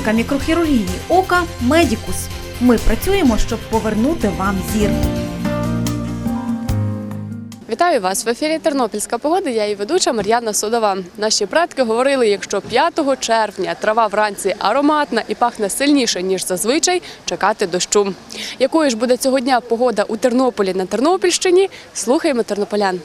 Клініка мікрохірургії ока Медікус. Ми працюємо, щоб повернути вам зір. Вітаю вас в ефірі Тернопільська погода. Я її ведуча Мар'яна Судова. Наші предки говорили, якщо 5 червня трава вранці ароматна і пахне сильніше ніж зазвичай, чекати дощу. Якою ж буде цього дня погода у Тернополі на Тернопільщині? Слухаємо тернополян.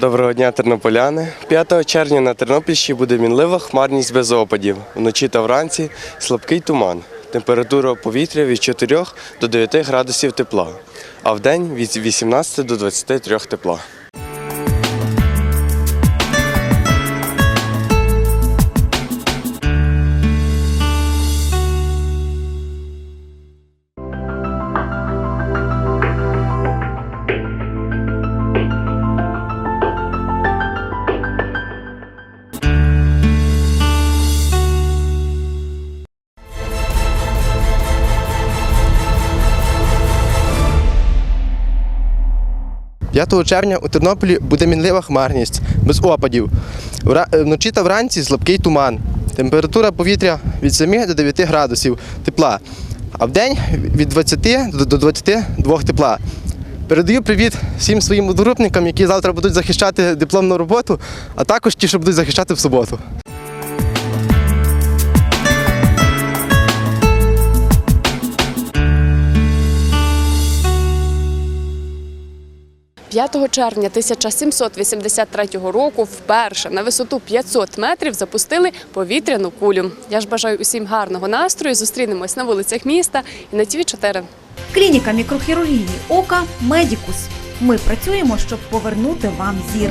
Доброго дня, тернополяни. 5 червня на Тернопільщині буде мінлива хмарність без опадів. Вночі та вранці слабкий туман. Температура повітря від 4 до 9 градусів тепла, а в день від 18 до 23 тепла. – 5 червня у Тернополі буде мінлива хмарність, без опадів. Е, Вночі та вранці слабкий туман. Температура повітря від 7 до 9 градусів тепла, а в день від 20 до- до 22 тепла. Передаю привіт всім своїм одногрупникам, які завтра будуть захищати дипломну роботу, а також ті, що будуть захищати в суботу. – 5 червня 1783 року вперше на висоту 500 метрів запустили повітряну кулю. Я ж бажаю усім гарного настрою. Зустрінемось на вулицях міста і на ТВ 4 Клініка мікрохірургії ока Медікус. Ми працюємо, щоб повернути вам зір.